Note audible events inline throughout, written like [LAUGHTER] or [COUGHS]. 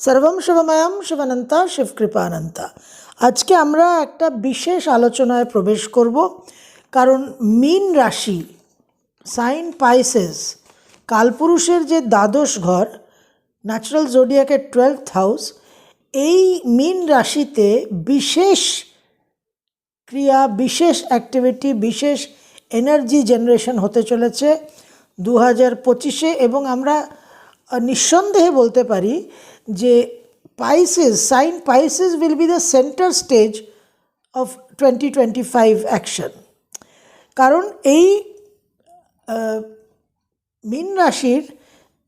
সর্বম শিবময়ম শিবানন্তা শিবকৃপানন্তা। আজকে আমরা একটা বিশেষ আলোচনায় প্রবেশ করব, কারণ মীন রাশি, সাইন পাইসেস, কালপুরুষের যে দ্বাদশ ঘর ন্যাচারাল জোডিয়াকের টুয়েলথ হাউস এই মীন রাশিতে বিশেষ ক্রিয়া, বিশেষ অ্যাক্টিভিটি বিশেষ এনার্জি জেনারেশন হতে চলেছে। দু হাজার পঁচিশে এবং আমরা নিঃসন্দেহে বলতে পারি যে Pisces sign Pisces will be the centre stage of twenty twenty five action কারণ এই মীন রাশির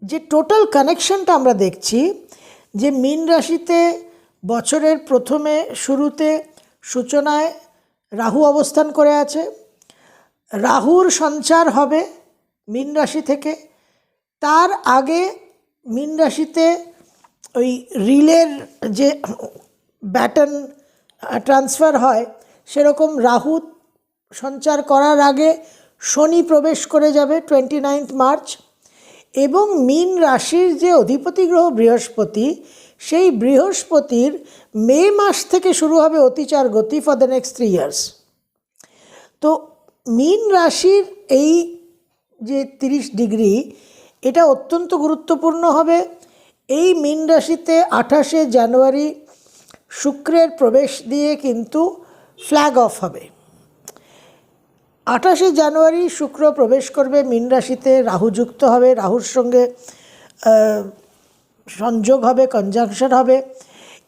যে টোটাল কানেকশনটা আমরা দেখছি, যে মীন রাশিতে বছরের প্রথমে শুরুতে সূচনায় রাহু অবস্থান করে আছে, রাহুর সঞ্চার হবে মীন রাশি থেকে, তার আগে মীন রাশিতে ওই রিলের যে ব্যাটন ট্রান্সফার হয়, সেরকম রাহু সঞ্চার করার আগে শনি প্রবেশ করে যাবে টোয়েন্টি নাইন্থ মার্চ এবং মীন রাশির যে অধিপতি গ্রহ বৃহস্পতি, সেই বৃহস্পতির মে মাস থেকে শুরু হবে অতিচার গতি for the next three years তো মীন রাশির এই যে তিরিশ ডিগ্রি, এটা অত্যন্ত গুরুত্বপূর্ণ হবে। এই মীন রাশিতে আঠাশে জানুয়ারি শুক্রের প্রবেশ দিয়ে কিন্তু ফ্ল্যাগ অফ হবে। আঠাশে জানুয়ারি শুক্র প্রবেশ করবে, মীন রাশিতে রাহু যুক্ত হবে, রাহুর সঙ্গে সংযোগ হবে কনজাংশন হবে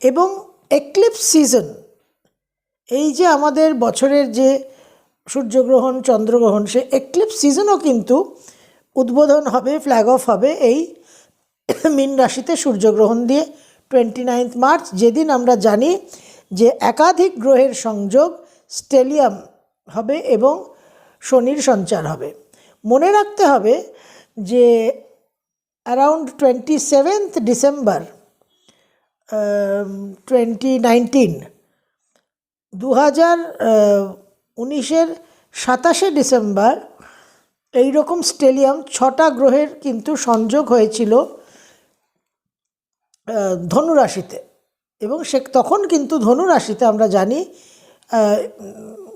এবং এক্লিপস সিজন এই যে আমাদের বছরের যে সূর্যগ্রহণ, চন্দ্রগ্রহণ, সে এক্লিপস সিজনও কিন্তু উদ্বোধন হবে ফ্ল্যাগ অফ হবে এই [COUGHS] মীন রাশিতে সূর্যগ্রহণ দিয়ে টোয়েন্টি নাইন্থ মার্চ যেদিন আমরা জানি যে একাধিক গ্রহের সংযোগ স্টেলিয়াম হবে এবং শনির সঞ্চার হবে। মনে রাখতে হবে যে around twenty seventh December twenty nineteen দু হাজার উনিশের সাতাশে ডিসেম্বর এইরকম স্টেলিয়াম ছটা গ্রহের কিন্তু সংযোগ হয়েছিল ধনুরাশিতে। এবং সে তখন কিন্তু ধনুরাশিতে আমরা জানি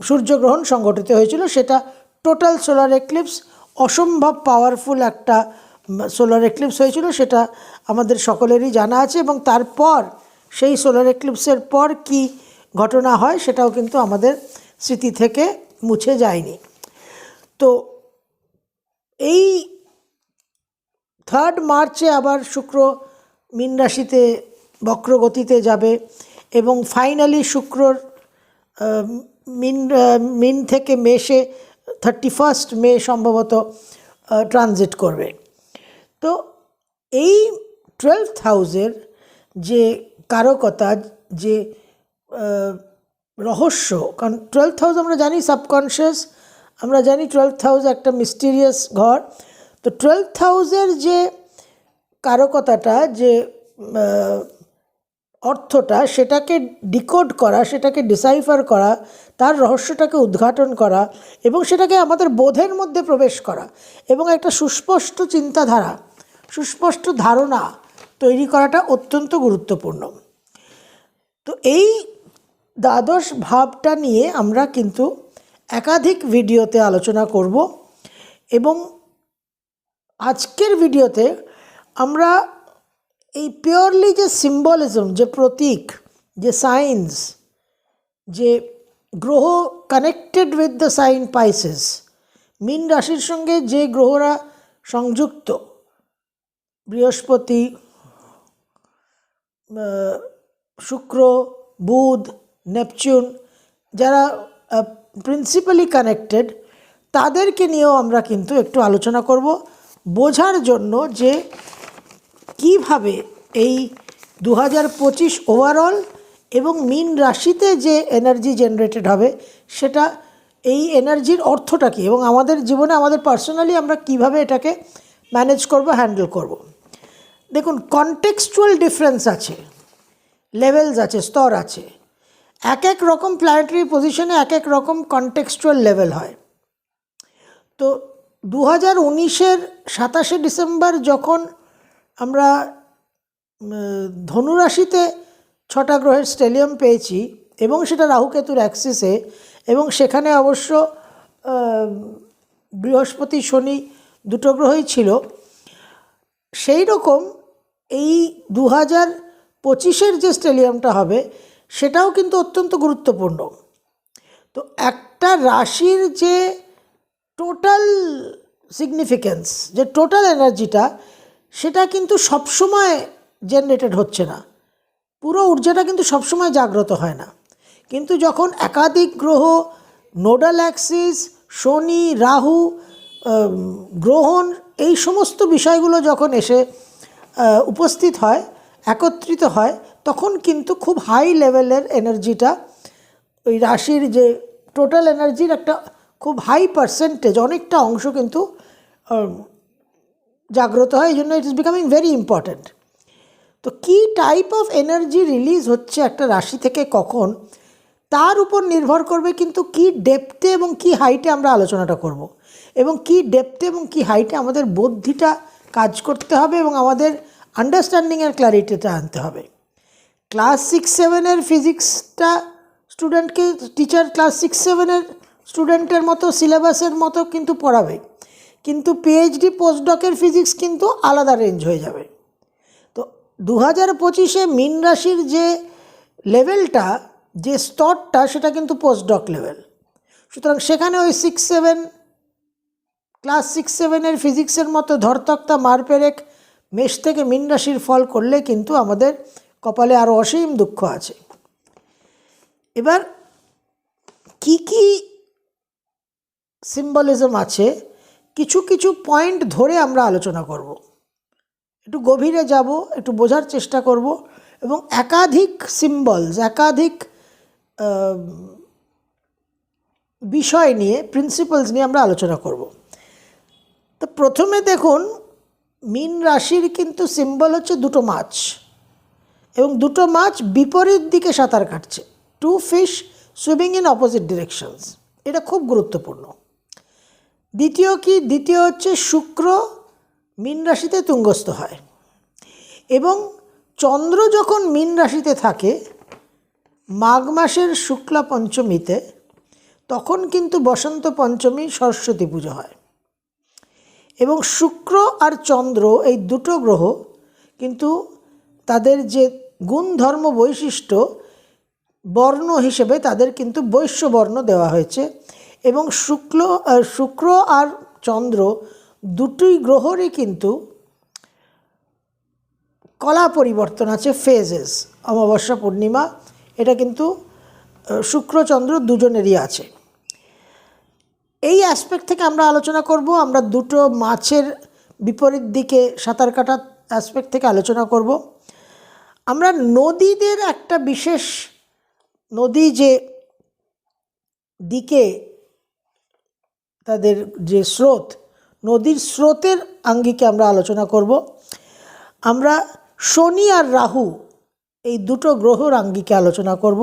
সূর্যগ্রহণ সংগঠিত হয়েছিল। সেটা টোটাল সোলার এক্লিপস অসম্ভব পাওয়ারফুল একটা সোলার এক্লিপস হয়েছিল। সেটা আমাদের সকলেরই জানা আছে এবং তারপর সেই সোলার এক্লিপসের পর কি ঘটনা হয় সেটাও কিন্তু আমাদের স্মৃতি থেকে মুছে যায়নি। তো এই থার্ড মার্চে আবার শুক্র মীন রাশিতে বক্রগতিতে যাবে এবং ফাইনালি শুক্রর মিন মিন থেকে মেষে থার্টি ফার্স্ট মে সম্ভবত ট্রানজিট করবে। তো এই টুয়েলভ হাউসের যে কারকতা, যে রহস্য, কারণ টুয়েলভ হাউস আমরা জানি সাবকনশিয়াস আমরা জানি টুয়েলভ হাউস একটা মিস্টিরিয়াস ঘর। তো টুয়েলভ হাউসের যে কারকতাটা যে অর্থটা সেটাকে ডিকোড করা, সেটাকে ডিসাইফার করা, তার রহস্যটাকে উদ্ঘাটন করা এবং সেটাকে আমাদের বোধের মধ্যে প্রবেশ করা এবং একটা সুস্পষ্ট চিন্তাধারা, সুস্পষ্ট ধারণা তৈরি করাটা অত্যন্ত গুরুত্বপূর্ণ। তো এই দ্বাদশ ভাবটা নিয়ে আমরা কিন্তু একাধিক ভিডিওতে আলোচনা করব এবং আজকের ভিডিওতে আমরা এই পিওরলি যে সিম্বলিজম যে প্রতীক, যে সাইন্স যে গ্রহ connected with the sign Pisces মীন রাশির সঙ্গে যে গ্রহরা সংযুক্ত, বৃহস্পতি শুক্র, বুধ, নেপচুন, যারা প্রিন্সিপালি কানেক্টেড তাদেরকে নিয়েও আমরা কিন্তু একটু আলোচনা করব, বোঝার জন্য যে কীভাবে এই দু পঁচিশ ওভারঅল এবং মিন রাশিতে যে এনার্জি জেনারেটেড হবে, সেটা এই এনার্জির অর্থটা কী এবং আমাদের জীবনে, আমাদের পার্সোনালি আমরা কীভাবে এটাকে ম্যানেজ করব হ্যান্ডেল করব? দেখুন কনটেক্সচুয়াল ডিফারেন্স আছে লেভেলস আছে, স্তর আছে। এক এক রকম প্ল্যানেটারি পজিশনে এক এক রকম কনটেক্সচুয়াল লেভেল হয়। তো দু হাজার উনিশের সাতাশে ডিসেম্বর যখন আমরা ধনুরাশিতে ছটা গ্রহের স্টেলিয়াম পেয়েছি এবং সেটা রাহুকেতুর অ্যাক্সিসে এবং সেখানে অবশ্য বৃহস্পতি, শনি দুটো গ্রহই ছিল। সেই রকম এই দু হাজার পঁচিশের যে স্টেলিয়ামটা হবে সেটাও কিন্তু অত্যন্ত গুরুত্বপূর্ণ। তো একটা রাশির যে টোটাল সিগনিফিক্যান্স যে টোটাল এনার্জিটা সেটা কিন্তু সবসময় জেনারেটেড হচ্ছে না। পুরো ঊর্জাটা কিন্তু সবসময় জাগ্রত হয় না। কিন্তু যখন একাধিক গ্রহ, নোডাল অ্যাক্সিস, শনি, রাহু গ্রহণ এই সমস্ত বিষয়গুলো যখন এসে উপস্থিত হয়, একত্রিত হয়, তখন কিন্তু খুব হাই লেভেলের এনার্জিটা ওই রাশির যে টোটাল এনার্জির একটা খুব হাই পার্সেন্টেজ অনেকটা অংশ কিন্তু জাগ্রত হয়, এই জন্য it is becoming very important তো কী টাইপ অফ এনার্জি রিলিজ হচ্ছে একটা রাশি থেকে কখন? তার উপর নির্ভর করবে কিন্তু কি ডেপথে এবং কি হাইটে আমরা আলোচনাটা করব। এবং কি ডেপথে এবং কি হাইটে আমাদের বুদ্ধিটা কাজ করতে হবে এবং আমাদের আন্ডারস্ট্যান্ডিংয়ের ক্ল্যারিটিটা আনতে হবে। ক্লাস সিক্স সেভেনের ফিজিক্সটা স্টুডেন্টকে টিচার ক্লাস সিক্স সেভেনের স্টুডেন্টের মতো সিলেবাসের মতো কিন্তু পড়াবে। কিন্তু পিএইচডি পোস্টডকের ফিজিক্স কিন্তু আলাদা রেঞ্জ হয়ে যাবে। তো দু হাজার পঁচিশে মিন রাশির যে লেভেলটা যে স্তরটা, সেটা কিন্তু পোস্টডক লেভেল সুতরাং সেখানে ওই সিক্স সেভেন ক্লাস সিক্স সেভেনের ফিজিক্সের মতো ধরতক্তা মারপেরেক মেষ থেকে মিন রাশির ফল করলে কিন্তু আমাদের কপালে আরও অসীম দুঃখ আছে। এবার কি কি সিম্বলিজম আছে? কিছু কিছু পয়েন্ট ধরে আমরা আলোচনা করব। একটু গভীরে যাব, একটু বোঝার চেষ্টা করব এবং একাধিক সিম্বলস একাধিক বিষয় নিয়ে প্রিন্সিপালস নিয়ে আমরা আলোচনা করব। তো প্রথমে দেখুন, মিন রাশির কিন্তু সিম্বল হচ্ছে দুটো মাছ এবং দুটো মাছ বিপরীত দিকে সাঁতার কাটছে। Two fish swimming in opposite directions এটা খুব গুরুত্বপূর্ণ। দ্বিতীয় কি? দ্বিতীয় হচ্ছে শুক্র মীন রাশিতে তুঙ্গস্থ হয়। এবং চন্দ্র যখন মীন রাশিতে থাকে, মাঘ মাসের শুক্লা পঞ্চমীতে, তখন কিন্তু বসন্ত পঞ্চমী, সরস্বতী পুজো হয়। এবং শুক্র আর চন্দ্র এই দুটো গ্রহ কিন্তু তাদের যে গুণ ধর্ম বৈশিষ্ট্য, বর্ণ হিসেবে তাদের কিন্তু বৈশ্য বর্ণ দেওয়া হয়েছে। এবং শুক্ল শুক্র আর চন্দ্র দুটোই গ্রহরই কিন্তু কলা পরিবর্তন আছে ফেজেস অমাবস্যা পূর্ণিমা এটা কিন্তু আহ, শুক্র চন্দ্র দুজনেরই আছে। এই অ্যাসপেক্ট থেকে আমরা আলোচনা করব আমরা দুটো মাছের বিপরীত দিকে সাঁতার কাটার অ্যাসপেক্ট থেকে আলোচনা করব। আমরা নদীদের একটা বিশেষ নদী যে দিকে তাদের যে স্রোত, নদীর স্রোতের আঙ্গিকে আমরা আলোচনা করব। আমরা শনি আর রাহু এই দুটো গ্রহর আঙ্গিকে আলোচনা করব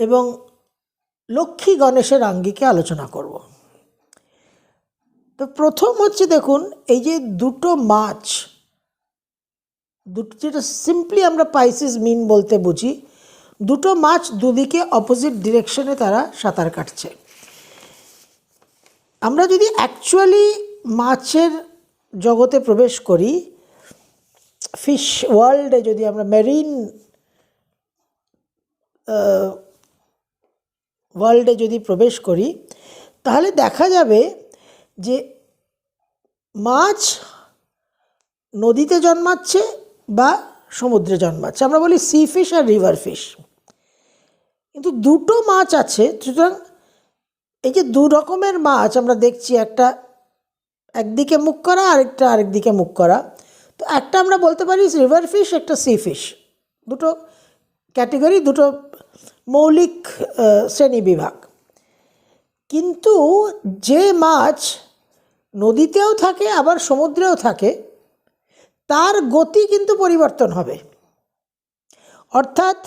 এবং লক্ষ্মী গণেশের আঙ্গিকে আলোচনা করব। তো প্রথম হচ্ছে দেখুন, এই যে দুটো মাছ, দুটো যেটা সিম্পলি আমরা পাইসিস মিন বলতে বুঝি, দুটো মাছ দুদিকে অপোজিট ডিরেকশনে তারা সাঁতার কাটছে। আমরা যদি অ্যাকচুয়ালি মাছের জগতে প্রবেশ করি ফিশ ওয়ার্ল্ডে যদি আমরা মেরিন ওয়ার্ল্ডে যদি প্রবেশ করি, তাহলে দেখা যাবে যে মাছ নদীতে জন্মাচ্ছে বা সমুদ্রে জন্মাচ্ছে। আমরা বলি সি ফিশ আর রিভার ফিশ কিন্তু দুটো মাছ আছে, সুতরাং এই যে দু রকমের মাছ আমরা দেখছি, একটা একদিকে মুখ করা, আরেকটা আরেক দিকে মুখ করা। তো একটা আমরা বলতে পারি রিভার ফিশ একটা সি ফিশ দুটো ক্যাটেগরি দুটো মৌলিক শ্রেণি বিভাগ। কিন্তু যে মাছ নদীতেও থাকে, আবার সমুদ্রেও থাকে, তার গতি কিন্তু পরিবর্তন হবে। অর্থাৎ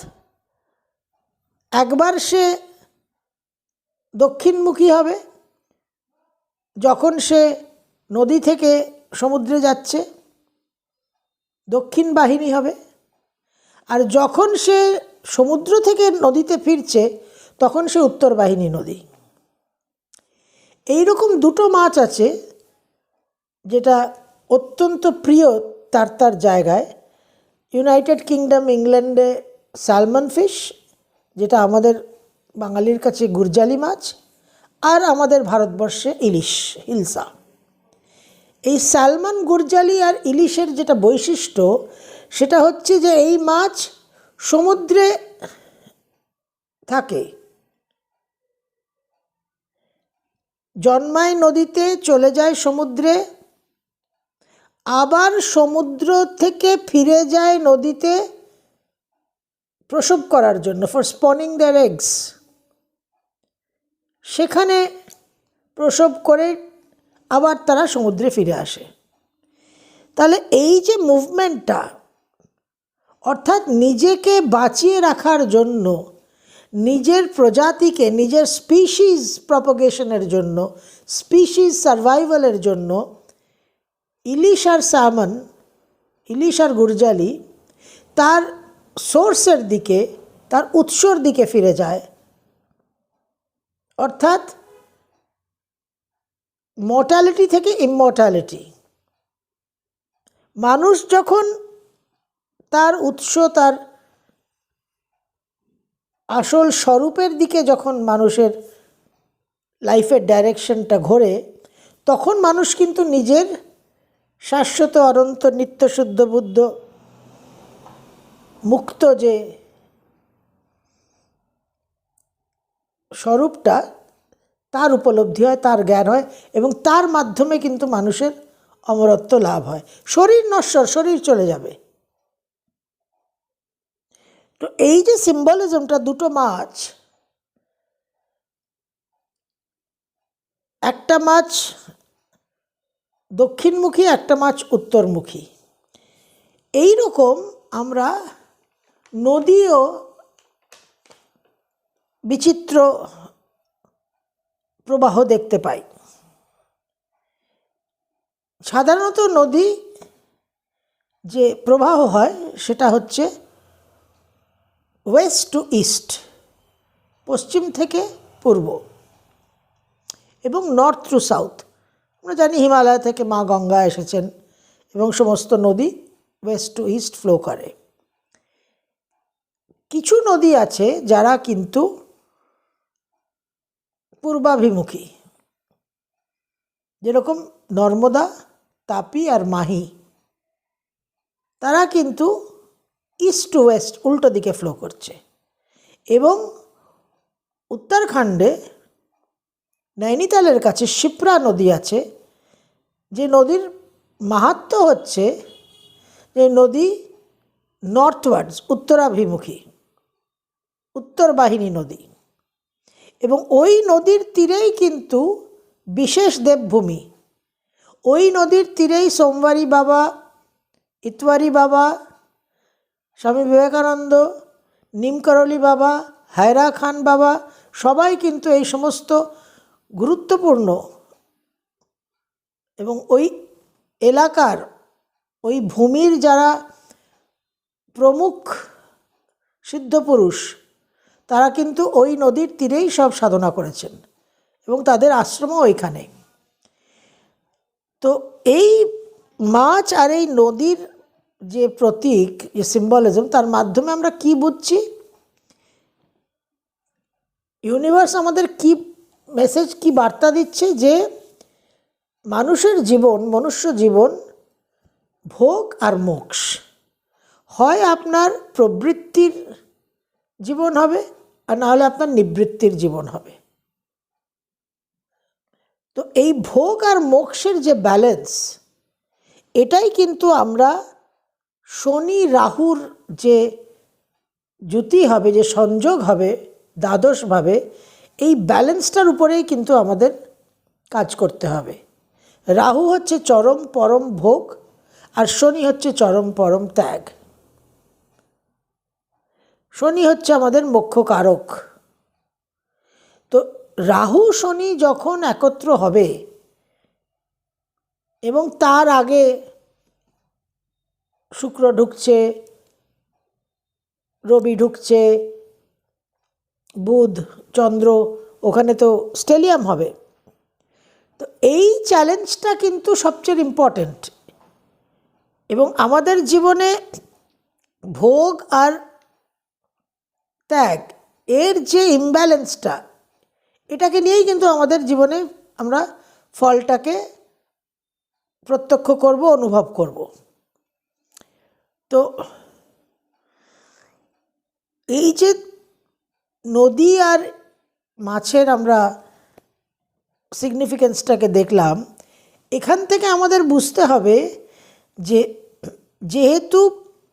একবার সে দক্ষিণমুখী হবে। যখন সে নদী থেকে সমুদ্রে যাচ্ছে, দক্ষিণ বাহিনী হবে। আর যখন সে সমুদ্র থেকে নদীতে ফিরছে, তখন সে উত্তর বাহিনী নদী। এই রকম দুটো মাছ আছে, যেটা অত্যন্ত প্রিয় তার তার জায়গায়। ইউনাইটেড কিংডম, ইংল্যান্ডে স্যালমন ফিশ, যেটা আমাদের বাঙালির কাছে গুরজালি মাছ আর আমাদের ভারতবর্ষে ইলিশ, হিলসা। এই স্যালমন গুরজালি আর ইলিশের যেটা বৈশিষ্ট্য, সেটা হচ্ছে যে এই মাছ সমুদ্রে থাকে। জন্মায় নদীতে, চলে যায় সমুদ্রে, আবার সমুদ্র থেকে ফিরে যায় নদীতে প্রসব করার জন্য ফর স্পনিং দেয়ার এগস সেখানে প্রসব করে আবার তারা সমুদ্রে ফিরে আসে। তাহলে এই যে মুভমেন্টটা, অর্থাৎ নিজেকে বাঁচিয়ে রাখার জন্য, নিজের প্রজাতিকে, নিজের স্পিসিস প্রপোগেশনের জন্য স্পিসিস সার্ভাইভালের জন্য, ইলিশ আর স্যামন ইলিশ আর গুরজালি তার সোর্সের দিকে, তার উৎসর দিকে ফিরে যায়। অর্থাৎ মর্টালিটি থেকে ইমমর্টালিটি মানুষ যখন তার উৎস, তার আসল স্বরূপের দিকে যখন মানুষের লাইফের ডাইরেকশনটা ঘোরে, তখন মানুষ কিন্তু নিজের শাশ্বত, অনন্ত, নিত্যশুদ্ধ, বুদ্ধ, মুক্ত যে স্বরূপটা তার উপলব্ধি হয়, তার জ্ঞান হয় এবং তার মাধ্যমে কিন্তু মানুষের অমরত্ব লাভ হয়। শরীর নশ্বর, শরীর চলে যাবে। তো এই যে সিম্বলিজমটা দুটো মাছ, একটা মাছ দক্ষিণমুখী, একটা মাছ উত্তরমুখী। এই রকম আমরা নদীও বিচিত্র প্রবাহ দেখতে পাই। সাধারণত নদী যে প্রবাহ হয় সেটা হচ্ছে ওয়েস্ট টু ইস্ট, পশ্চিম থেকে পূর্ব এবং নর্থ টু সাউথ। আমরা জানি হিমালয় থেকে মা গঙ্গা এসেছেন এবং সমস্ত নদী ওয়েস্ট টু ইস্ট ফ্লো করে। কিছু নদী আছে যারা কিন্তু পূর্বাভিমুখী। যেরকম নর্মদা, তাপি আর মাহি, তারা কিন্তু ইস্ট টু ওয়েস্ট উল্টো দিকে ফ্লো করছে এবং উত্তরাখণ্ডে নৈনিতালের কাছে শিপ্রা নদী আছে। যে নদীর মাহাত্ম হচ্ছে যে নদী নর্থওয়ার্ডস উত্তরাভিমুখী উত্তর বাহিনী নদী। এবং ওই নদীর তীরেই কিন্তু বিশেষ দেবভূমি। ওই নদীর তীরেই সোমবারী বাবা ইতওয়ারি বাবা, স্বামী বিবেকানন্দ, নিমকরলি বাবা, হায়রা খান বাবা, সবাই কিন্তু এই সমস্ত গুরুত্বপূর্ণ এবং ওই এলাকার, ওই ভূমির যারা প্রমুখ সিদ্ধপুরুষ তারা কিন্তু ওই নদীর তীরেই সব সাধনা করেছেন এবং তাদের আশ্রমও ওইখানে তো এই মাছ আর এই নদীর যে প্রতীক, যে সিম্বলিজম তার মাধ্যমে আমরা কি বুঝছি? ইউনিভার্স আমাদের কি মেসেজ কি বার্তা দিচ্ছে যে মানুষের জীবন, মনুষ্য জীবন ভোগ আর মোক্ষ। হয় আপনার প্রবৃত্তির জীবন হবে আর না হলে আপনার নিবৃত্তির জীবন হবে। তো এই ভোগ আর মোক্ষের যে ব্যালেন্স এটাই কিন্তু আমরা শনি রাহুর যে জ্যুতি হবে, যে সংযোগ হবে দ্বাদশভাবে এই ব্যালেন্সটার উপরেই কিন্তু আমাদের কাজ করতে হবে। রাহু হচ্ছে চরম পরম ভোগ আর শনি হচ্ছে চরম পরম ত্যাগ। শনি হচ্ছে আমাদের মুখ্য কারক। তো রাহু, শনি যখন একত্র হবে এবং তার আগে শুক্র ঢুকছে, রবি ঢুকছে, বুধ, চন্দ্র, ওখানে তো স্টেলিয়াম হবে। তো এই চ্যালেঞ্জটা কিন্তু সবচেয়ে ইম্পর্ট্যান্ট এবং আমাদের জীবনে ভোগ আর ত্যাগ, এর যে ইমব্যালেন্সটা এটাকে নিয়েই কিন্তু আমাদের জীবনে আমরা ফলটাকে প্রত্যক্ষ করব, অনুভব করব। তো, এই যে নদী আর মাছের আমরা সিগনিফিকেন্সটাকে দেখলাম, এখান থেকে আমাদের বুঝতে হবে যে, যেহেতু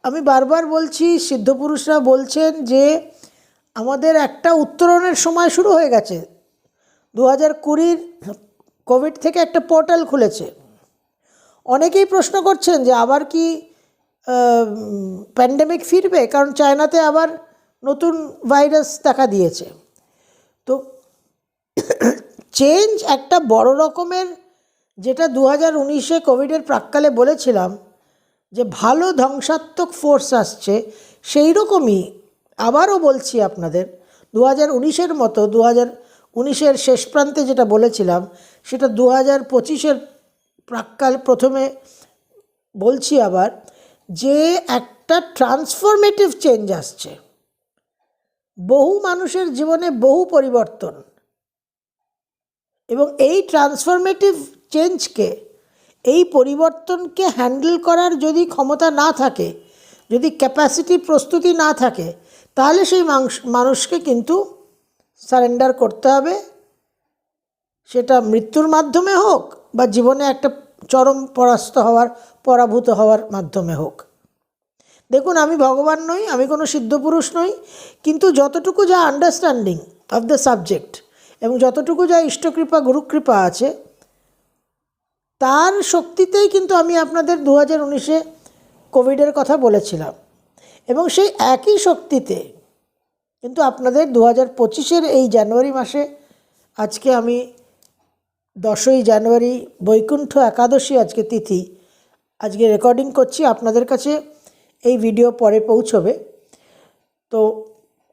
আমি বারবার বলছি, সিদ্ধপুরুষরা বলছেন যে আমাদের একটা উত্তরণের সময় শুরু হয়ে গেছে। দু হাজার কুড়ির কোভিড থেকে একটা পোর্টাল খুলেছে। অনেকেই প্রশ্ন করছেন যে আবার কি প্যান্ডেমিক ফিরবে? কারণ চায়নাতে আবার নতুন ভাইরাস দেখা দিয়েছে। তো চেঞ্জ একটা বড় রকমের যেটা দু হাজার উনিশে কোভিডের প্রাককালে বলেছিলাম, যে ভালো ধ্বংসাত্মক ফোর্স আসছে, সেই রকমই আবারও বলছি আপনাদের দু হাজার উনিশের মতো দু হাজার উনিশের শেষ প্রান্তে যেটা বলেছিলাম, সেটা দু হাজার পঁচিশের প্রাককাল প্রথমে বলছি আবার, যে একটা ট্রান্সফরমেটিভ চেঞ্জ আসছে। বহু মানুষের জীবনে বহু পরিবর্তন। এবং এই ট্রান্সফরমেটিভ চেঞ্জকে এই পরিবর্তনকে হ্যান্ডেল করার যদি ক্ষমতা না থাকে, যদি ক্যাপাসিটি প্রস্তুতি না থাকে তাহলে সেই মাংস- মানুষকে কিন্তু সারেন্ডার করতে হবে। সেটা মৃত্যুর মাধ্যমে হোক বা জীবনে একটা চরম পরাস্ত হওয়ার, পরাভূত হওয়ার মাধ্যমে হোক। দেখুন, আমি ভগবান নই, আমি কোনো সিদ্ধপুরুষ নই, কিন্তু যতটুকু যা আন্ডারস্ট্যান্ডিং অফ দ্য সাবজেক্ট এবং যতটুকু যা ইষ্টকৃপা, গুরুকৃপা আছে, তার শক্তিতেই কিন্তু আমি আপনাদের দু হাজার উনিশে কোভিডের কথা বলেছিলাম। এবং সেই একই শক্তিতে, কিন্তু আপনাদের দু হাজার পঁচিশের এই জানুয়ারি মাসে, আজকে আমি দশই জানুয়ারি বৈকুণ্ঠ একাদশী আজকে তিথি, আজকে রেকর্ডিং করছি, আপনাদের কাছে এই ভিডিও পরে পৌঁছবে। তো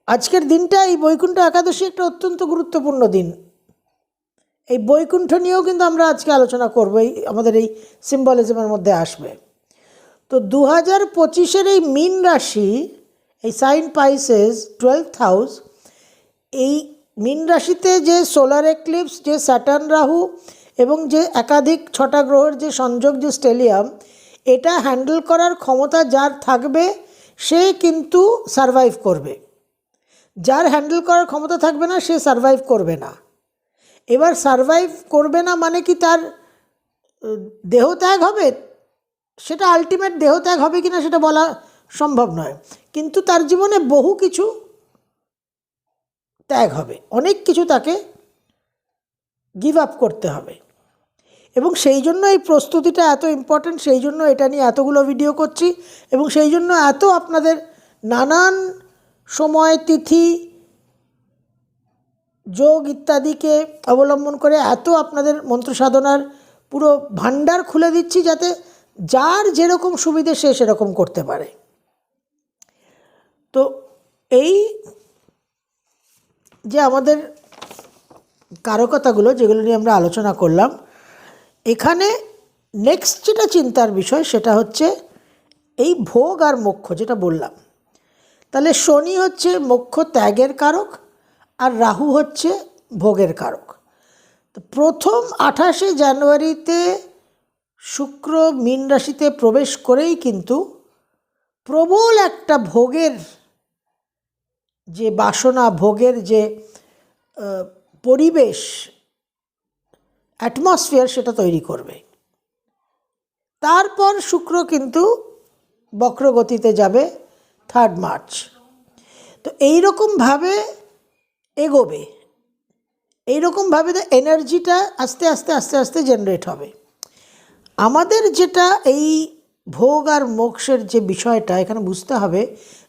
আজকের দিনটা এই বৈকুণ্ঠ একাদশী একটা অত্যন্ত গুরুত্বপূর্ণ দিন। এই বৈকুণ্ঠ নিয়েও কিন্তু আমরা আজকে আলোচনা করব, এই আমাদের এই সিম্বলিজমের মধ্যে আসবে। তো দু হাজার পঁচিশের এই মিন রাশি এই সাইন পাইসেস টুয়েলথ হাউস এই মিন রাশিতে যে সোলার এক্লিপস যে স্যাটার্ন রাহু এবং যে একাধিক ছটা গ্রহের যে সংযোগ যে স্টেলিয়াম এটা হ্যান্ডেল করার ক্ষমতা যার থাকবে সে কিন্তু সারভাইভ করবে। যার হ্যান্ডেল করার ক্ষমতা থাকবে না সে সারভাইভ করবে না। এবার সারভাইভ করবে না মানে কি তার আহ, দেহত্যাগ হবে? সেটা আলটিমেট দেহত্যাগ হবে কিনা সেটা বলা সম্ভব নয়। কিন্তু তার জীবনে বহু কিছু ত্যাগ হবে। অনেক কিছু তাকে গিভ আপ করতে হবে। এবং সেই জন্য এই প্রস্তুতিটা এত ইম্পর্ট্যান্ট সেই জন্য এটা নিয়ে এতগুলো ভিডিও করছি এবং সেই জন্য এত আপনাদের নানান সময়, তিথি, যোগ ইত্যাদিকে অবলম্বন করে এত আপনাদের মন্ত্র সাধনার পুরো ভাণ্ডার খুলে দিচ্ছি যাতে যার যেরকম সুবিধে সে সেরকম করতে পারে। তো এই যে আমাদের কারকতাগুলো যেগুলো নিয়ে আমরা আলোচনা করলাম, এখানে নেক্সট যেটা চিন্তার বিষয় সেটা হচ্ছে এই ভোগ আর মোক্ষ যেটা বললাম। তাহলে শনি হচ্ছে মোক্ষ ত্যাগের কারক আর রাহু হচ্ছে ভোগের কারক। তো প্রথম আঠাশে জানুয়ারিতে শুক্র মীন রাশিতে প্রবেশ করেই কিন্তু প্রবল একটা ভোগের যে বাসনা, ভোগের যে পরিবেশ অ্যাটমসফিয়ার সেটা তৈরি করবে। তারপর শুক্র কিন্তু বক্রগতিতে যাবে থার্ড মার্চ তো এই রকমভাবে এগোবে। এইরকমভাবে তো এনার্জিটা আস্তে আস্তে আস্তে আস্তে জেনারেট হবে। আমাদের যেটা এই ভোগ আর মোক্ষের যে বিষয়টা, এখানে বুঝতে হবে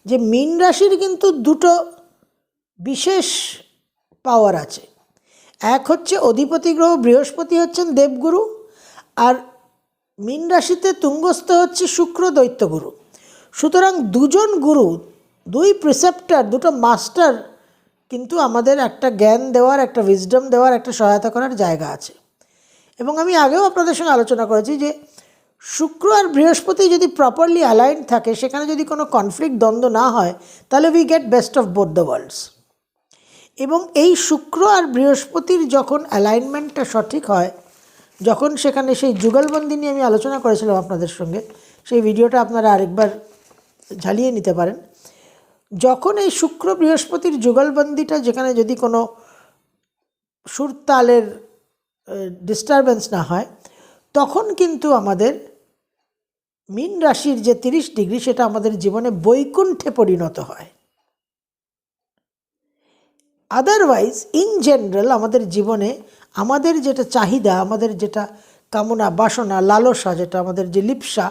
যে মীন রাশির কিন্তু দুটো বিশেষ পাওয়ার আছে। এক হচ্ছে অধিপতি গ্রহ, বৃহস্পতি হচ্ছেন দেবগুরু, আর মীন রাশিতে তুঙ্গস্থ হচ্ছে শুক্র দৈত্যগুরু সুতরাং দুজন গুরু, দুই প্রিসেপ্টার দুটো মাস্টার কিন্তু আমাদের একটা জ্ঞান দেওয়ার, একটা উইজডম দেওয়ার, একটা সহায়তা করার জায়গা আছে। এবং আমি আগেও আপনাদের সঙ্গে আলোচনা করেছি যে শুক্র আর বৃহস্পতি যদি প্রপারলি অ্যালাইন থাকে, সেখানে যদি কোনো কনফ্লিক্ট দ্বন্দ্ব না হয়, তাহলে we get best of both the worlds এবং এই শুক্র আর বৃহস্পতির যখন অ্যালাইনমেন্টটা সঠিক হয়, যখন সেখানে সেই যুগলবন্দি নিয়ে আমি আলোচনা করেছিলাম আপনাদের সঙ্গে, সেই ভিডিওটা আপনারা আরেকবার ঝালিয়ে নিতে পারেন। যখন এই শুক্র বৃহস্পতির যুগলবন্দিটা, যেখানে যদি কোনো সুরতালের ডিস্টারবেন্স না হয়, তখন কিন্তু আমাদের মীন রাশির যে তিরিশ ডিগ্রি সেটা আমাদের জীবনে বৈকুণ্ঠে পরিণত হয়। আদারওয়াইজ ইন জেনারেল আমাদের জীবনে আমাদের যেটা চাহিদা, আমাদের যেটা কামনা, বাসনা, লালসা, যেটা আমাদের যে লিপসা,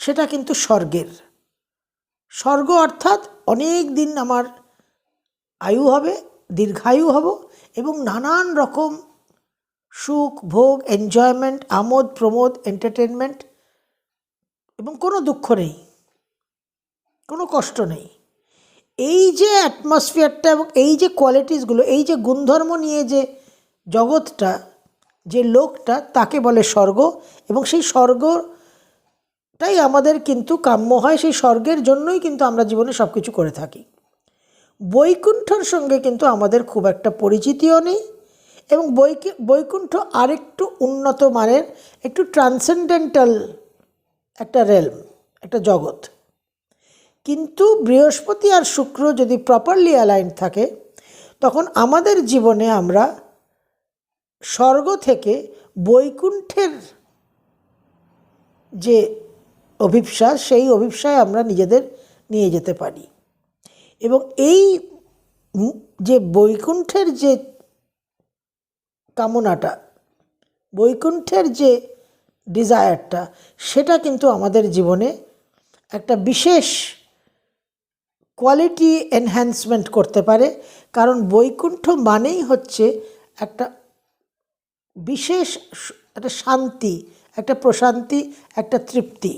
সেটা কিন্তু স্বর্গের। স্বর্গ অর্থাৎ অনেক দিন আমার আয়ু হবে, দীর্ঘায়ু হব এবং নানান রকম সুখ, ভোগ এনজয়মেন্ট আমোদ, প্রমোদ এন্টারটেনমেন্ট এবং কোনো দুঃখ নেই, কোনো কষ্ট নেই। এই যে অ্যাটমসফিয়ারটা এবং এই যে কোয়ালিটিসগুলো এই যে গুণধর্ম নিয়ে যে জগৎটা, যে লোকটা, তাকে বলে স্বর্গ এবং সেই স্বর্গটাই আমাদের কিন্তু কাম্য হয়, সেই স্বর্গের জন্যই কিন্তু আমরা জীবনে সব কিছু করে থাকি। বৈকুণ্ঠর সঙ্গে কিন্তু আমাদের খুব একটা পরিচিতিও নেই এবং বৈকে, বৈকুণ্ঠ আরেকটু উন্নত মানের, একটু ট্রান্সেন্ডেন্টাল একটা রেলম একটা জগৎ। কিন্তু বৃহস্পতি আর শুক্র যদি প্রপারলি অ্যালাইন থাকে, তখন আমাদের জীবনে আমরা স্বর্গ থেকে বৈকুণ্ঠের যে অভিপ্সা, সেই অভিপ্সায় আমরা নিজেদের নিয়ে যেতে পারি। এবং এই যে বৈকুণ্ঠের যে কামনাটা, বৈকুণ্ঠের যে ডিজায়ারটা সেটা কিন্তু আমাদের জীবনে একটা বিশেষ কোয়ালিটি এনহ্যান্সমেন্ট করতে পারে। কারণ বৈকুণ্ঠ মানেই হচ্ছে একটা বিশেষ একটা শান্তি, একটা প্রশান্তি, একটা তৃপ্তি।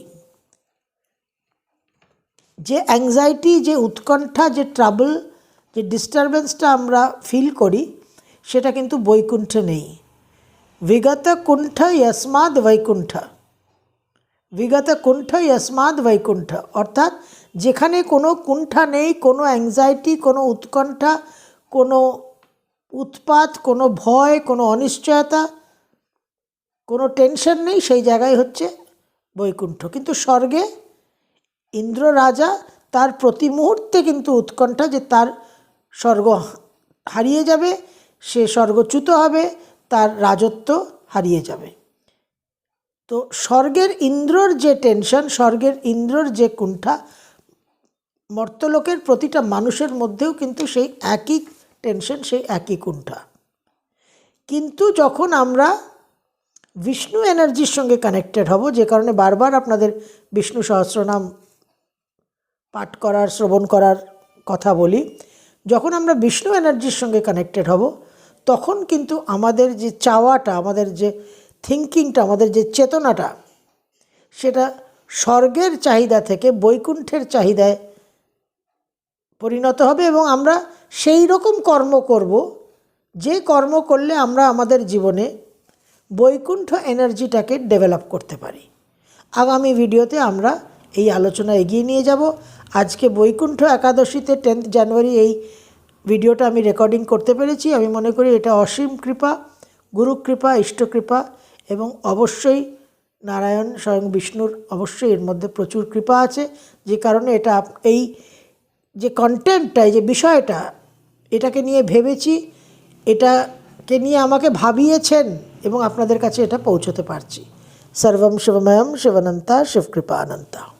যে অ্যাংজাইটি যে উৎকণ্ঠা, যে ট্রাবল যে ডিস্টারবেন্সটা আমরা ফিল করি সেটা কিন্তু বৈকুণ্ঠে নেই। বিগত কুণ্ঠ যস্মাদ বৈকুণ্ঠ। বিগত কুণ্ঠ যস্মাদ বৈকুণ্ঠ। অর্থাৎ যেখানে কোনো কুণ্ঠা নেই, কোনো অ্যাংজাইটি কোনো উৎকণ্ঠা, কোনো উৎপাত, কোনো ভয়, কোনো অনিশ্চয়তা, কোনো টেনশন নেই, সেই জায়গায় হচ্ছে বৈকুণ্ঠ। কিন্তু স্বর্গে ইন্দ্র রাজা তার প্রতি মুহূর্তে কিন্তু উৎকণ্ঠা যে তার স্বর্গ হারিয়ে যাবে সে স্বর্গচ্যুত হবে, তার রাজত্ব হারিয়ে যাবে। তো স্বর্গের ইন্দ্রর যে টেনশন, স্বর্গের ইন্দ্রর যে কুণ্ঠা, মর্তলোকের প্রতিটা মানুষের মধ্যেও কিন্তু সেই একই টেনশন, সেই একই কুণ্ঠা। কিন্তু যখন আমরা বিষ্ণু এনার্জির সঙ্গে কানেক্টেড হব, যে কারণে বারবার আপনাদের বিষ্ণু সহস্রনাম পাঠ করার, শ্রবণ করার কথা বলি যখন আমরা বিষ্ণু এনার্জির সঙ্গে কানেক্টেড হব, তখন কিন্তু আমাদের যে চাওয়াটা, আমাদের যে থিঙ্কিংটা আমাদের যে চেতনাটা, সেটা স্বর্গের চাহিদা থেকে বৈকুণ্ঠের চাহিদায় পরিণত হবে এবং আমরা সেই রকম কর্ম করব, যে কর্ম করলে আমরা আমাদের জীবনে বৈকুণ্ঠ এনার্জিটাকে ডেভেলপ করতে পারি। আগামী ভিডিওতে আমরা এই আলোচনা এগিয়ে নিয়ে যাব। আজকে বৈকুণ্ঠ একাদশীতে টেন্থ জানুয়ারি এই ভিডিওটা আমি রেকর্ডিং করতে পেরেছি। আমি মনে করি এটা অসীম কৃপা গুরু কৃপা ইষ্টকৃপা এবং অবশ্যই নারায়ণ স্বয়ং বিষ্ণুর অবশ্যই এর মধ্যে প্রচুর কৃপা আছে। যে কারণে এটা এই যে কন্টেন্টটা যে বিষয়টা, এটাকে নিয়ে ভেবেছি, এটাকে নিয়ে আমাকে ভাবিয়েছেন এবং আপনাদের কাছে এটা পৌঁছতে পারছি। সর্বম শিবময়ম শিবানন্তা শিবকৃপা অনন্তা